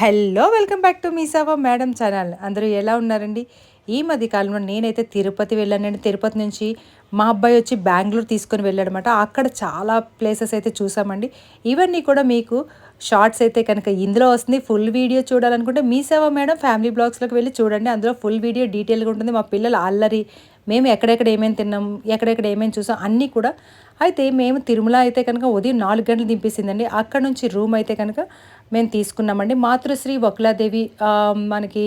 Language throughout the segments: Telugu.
హలో వెల్కమ్ బ్యాక్ టు మీసావా మేడం ఛానల్. అందరూ ఎలా ఉన్నారండి? ఈ మధ్య కాలంలో నేనైతే తిరుపతి వెళ్ళానండి. తిరుపతి నుంచి మా అబ్బాయి వచ్చి బెంగళూరు తీసుకొని వెళ్ళాడనమాట అక్కడ చాలా ప్లేసెస్ అయితే చూసామండి. ఇవన్నీ కూడా మీకు షార్ట్స్ అయితే కనుక ఇందులో వస్తుంది. ఫుల్ వీడియో చూడాలనుకుంటే మీ సేవ మేడం ఫ్యామిలీ బ్లాగ్స్లోకి వెళ్ళి చూడండి. అందులో ఫుల్ వీడియో డీటెయిల్గా ఉంటుంది. మా పిల్లలు అల్లరి మేము ఎక్కడెక్కడ ఏమేమి తిన్నాం ఎక్కడెక్కడ ఏమేమి చూసాం అన్నీ కూడా. అయితే మేము తిరుమల అయితే కనుక ఉదయం నాలుగు గంటలు దింపేసిందండి. అక్కడ నుంచి రూమ్ అయితే కనుక మేము తీసుకున్నామండి. మాతృశ్రీ వకులాదేవి మనకి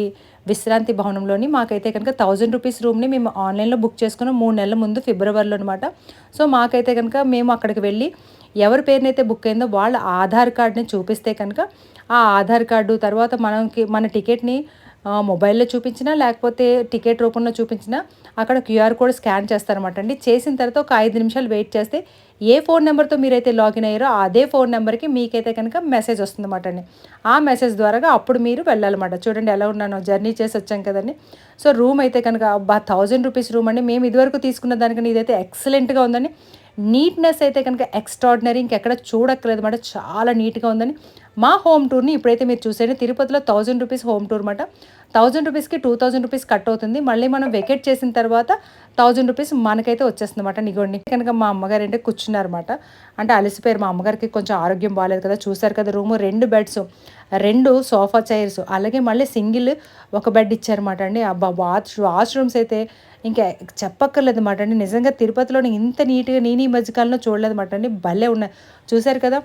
విశ్రాంతి భవనంలోని మాకైతే కనుక థౌజండ్ రూపీస్ రూమ్ని మేము ఆన్లైన్లో బుక్ చేసుకున్నాం మూడు నెలల ముందు ఫిబ్రవరిలో అనమాట సో మాకైతే కనుక మేము అక్కడికి వెళ్ళి ఎవరి పేరునైతే బుక్ అయిందో వాళ్ళ ఆధార్ కార్డ్ని చూపిస్తే కనుక ఆ ఆధార్ కార్డు తర్వాత మనకి మన టికెట్ని మొబైల్లో చూపించినా లేకపోతే టికెట్ రూపంలో చూపించినా అక్కడ క్యూఆర్ కోడ్ స్కాన్ చేస్తారనమాట అండి. చేసిన తర్వాత ఒక ఐదు నిమిషాలు వెయిట్ చేస్తే ఏ ఫోన్ నెంబర్తో మీరైతే లాగిన్ అయ్యారో అదే ఫోన్ నెంబర్కి మీకైతే కనుక మెసేజ్ వస్తుందన్నమాట అండి. ఆ మెసేజ్ ద్వారా అప్పుడు మీరు వెళ్ళాలన్నమాట. చూడండి ఎలా ఉన్నాను జర్నీ చేసి వచ్చాం కదండి. సో రూమ్ అయితే కనుక బా థౌజండ్ రూపీస్ రూమ్ అండి. మేము ఇదివరకు తీసుకున్న దానికన్నా ఇదైతే ఎక్సలెంట్గా ఉందండి. నీట్నెస్ అయితే కనుక ఎక్స్ట్రాడినరీ ఇంకెక్కడ చూడక్కర్లేదు అనమాట చాలా నీట్గా ఉందని మా హోమ్ టూర్ని ఇప్పుడైతే మీరు చూసేయండి. తిరుపతిలో థౌజండ్ రూపీస్ హోమ్ టూర్ అనమాట థౌజండ్ రూపీస్కి టూ థౌజండ్ రూపీస్ కట్ అవుతుంది. మళ్ళీ మనం వెకెట్ చేసిన తర్వాత థౌజండ్ రూపీస్ మనకైతే వచ్చేస్తుంది అనమాట నిగోండి కనుక మా అమ్మగారు అంటే కూర్చున్నారన్నమాట అంటే అలసిపోయారు. మా అమ్మగారికి కొంచెం ఆరోగ్యం బాగాలేదు కదా. చూసారు కదా రూము. రెండు బెడ్స్ రెండు సోఫా చైర్స్ అలాగే మళ్ళీ సింగిల్ ఒక బెడ్ ఇచ్చారన్నమాట అండి. అబ్బా వాష్ వాష్రూమ్స్ అయితే ఇంకా చెప్పక్కర్లేదు మాట అండి. నిజంగా తిరుపతిలోనే ఇంత నీట్గా నేను ఈ మధ్యకాలంలో చూడలేదు అనమాట అండి. భలే ఉన్నాయి. చూశారు కదా?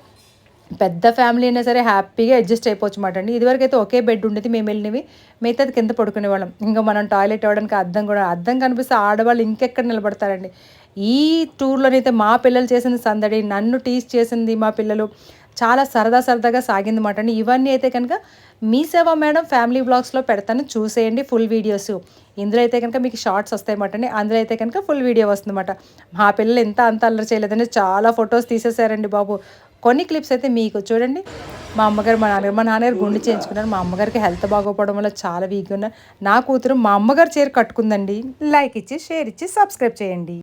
పెద్ద ఫ్యామిలీ అయినా సరే హ్యాపీగా అడ్జస్ట్ అయిపోవచ్చు మాట అండి. ఇదివరకు అయితే ఒకే బెడ్ ఉండేది మేము వెళ్ళినవి. మిగతాది కింద పడుకునే వాళ్ళం. ఇంకా మనం టాయిలెట్ అవ్వడానికి అద్దం కూడా అద్దం కనిపిస్తే ఆడవాళ్ళు ఇంకెక్కడ నిలబడతారండి. ఈ టూర్లోనైతే మా పిల్లలు చేసిన సందడి నన్ను టీచ్ చేసింది మా పిల్లలు. చాలా సరదా సరదాగా సాగింది మాట అండి. ఇవన్నీ అయితే కనుక మీ సేవ మేడం ఫ్యామిలీ బ్లాగ్స్లో పెడతాను. చూసేయండి ఫుల్ వీడియోస్ ఇందులో అయితే కనుక మీకు షార్ట్స్ వస్తాయి అండి. అందులో అయితే కనుక ఫుల్ వీడియో వస్తుందన్నమాట మా పిల్లలు ఎంత అంత అల్లరి చేయలేదండి. చాలా ఫొటోస్ తీసేసారండి బాబు. కొన్ని క్లిప్స్ అయితే మీకు చూడండి. మా అమ్మగారు మా నాన్నగారు మా నాన్నగారు గుండె చేయించుకున్నారు. మా అమ్మగారికి హెల్త్ బాగోపోవడం వల్ల చాలా వీక్గా ఉన్నారు. నా కూతురు మా అమ్మగారు చీర కట్టుకుందండి. లైక్ ఇచ్చి షేర్ ఇచ్చి సబ్స్క్రైబ్ చేయండి.